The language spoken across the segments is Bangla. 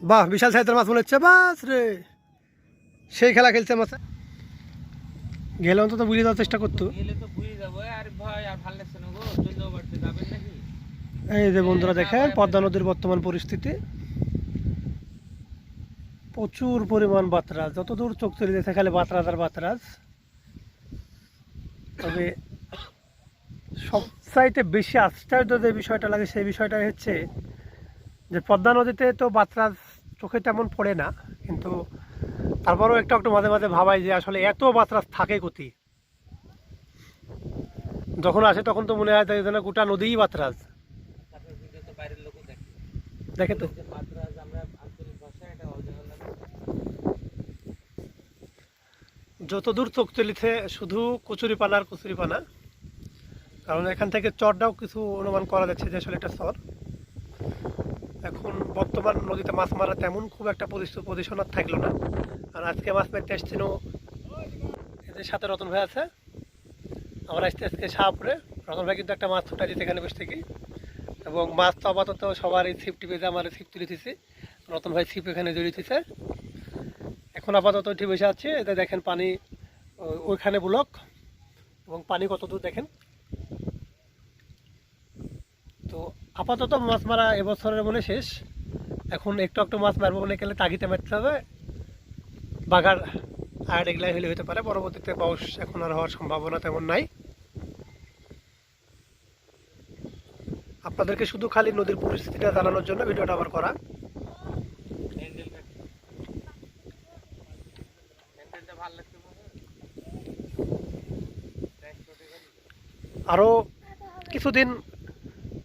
বাহ বিশাল সাইজের মাছ মনে হচ্ছে বাস রে সেই খেলা খেলছে মাছ গেলে অন্তত বুঝে দেওয়ার চেষ্টা করতো এই যে বন্ধুরা দেখেন পদ্মা নদীর বর্তমান পরিস্থিতি প্রচুর পরিমাণ বাতরাজ যতদূর চোখ চলে যেতে খালি বাতরাজ আর বাতরাজ তবে সবচাইতে বেশি আশ্চর্য যে বিষয়টা লাগে সেই বিষয়টা হচ্ছে যে পদ্মা নদীতে তো বাতরাজ চোখে তেমন পড়ে না, কিন্তু তারপরেও একটু একটু মাঝে মাঝে ভাবাই যে আসলে এত বাতরাজ থাকে কতি যখন আসে তখন তো মনে হয় যেন গোটা নদীই লোকও দেখে তো। যতদূর চোখ চলিছে শুধু কচুরিপানা আর কচুরিপানা। কারণ এখান থেকে চরটাও কিছু অনুমান করা যাচ্ছে যে আসলে এটা চর। বর্তমান নদীতে মাছ মারা তেমন খুব একটা পজিশন আর থাকল না। আর আজকে মাছ মারতে আসছেনও এদের সাথে রতন ভাই আছে। আমরা আসতে আজকে শাহপুরে। রতন ভাই কিন্তু একটা মাছ ছুটা দিতে এখানে বসে থেকে। এবং মাছ তো আপাতত সবারই ছিপ টিপে আমার ছিপ তুলে রতন ভাই ছিপ এখানে জড়িয়ে দিছে এখন আপাতত উঠে বসে আছে। এতে দেখেন পানি ওইখানে ব্লক এবং পানি কত দূর দেখেন। তো আপাতত মাছ মারা এবছরের মনে শেষ। এখন একটু একটু মাছ মারবো মনে গেলে তাগিতে মারতে হবে। বাঘার আর এগুলাই হলে হতে পারে, পরবর্তীতে বাউস এখন আর হওয়ার সম্ভাবনা তেমন নাই। আপনাদেরকে শুধু খালি নদীর পরিস্থিতিটা জানানোর জন্য ভিডিওটা আবার করা। আরও কিছুদিন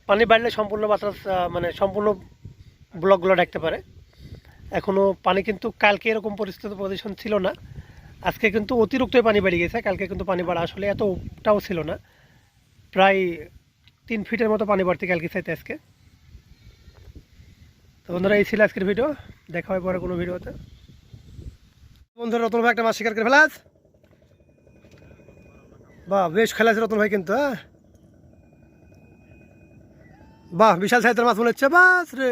পানি বাড়লে সম্পূর্ণ বাতাস মানে সম্পূর্ণ ব্লকগুলো ডাকতে পারে। এখনও পানি কিন্তু কালকে এরকম পরিস্থিতি পজিশন ছিল না। আজকে কিন্তু অতিরিক্ত পানি বেড়ে গেছে। কালকে কিন্তু পানি বাড়া আসলে এতটাও ছিল না। প্রায় তিন ফিটের মতো পানি বাড়তে কালকে চাইতে আজকে। তো বন্ধুরা, এই ছিল আজকের ভিডিও দেখা হয় পরে কোনো ভিডিওতে। বন্ধুরা, রতন ভাই একটা মাছ শিকার করে ফেলাস বাহ, বেশ খেলাছে রতন ভাই কিন্তু হ্যাঁ? বাহ, বিশাল সাইজের মাছ মনে হচ্ছে। বাস রে!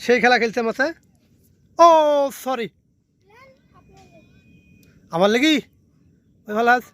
সেই খেলা খেলছে মাসে ও সরি আমার লেগি? ওই ভালো আছ।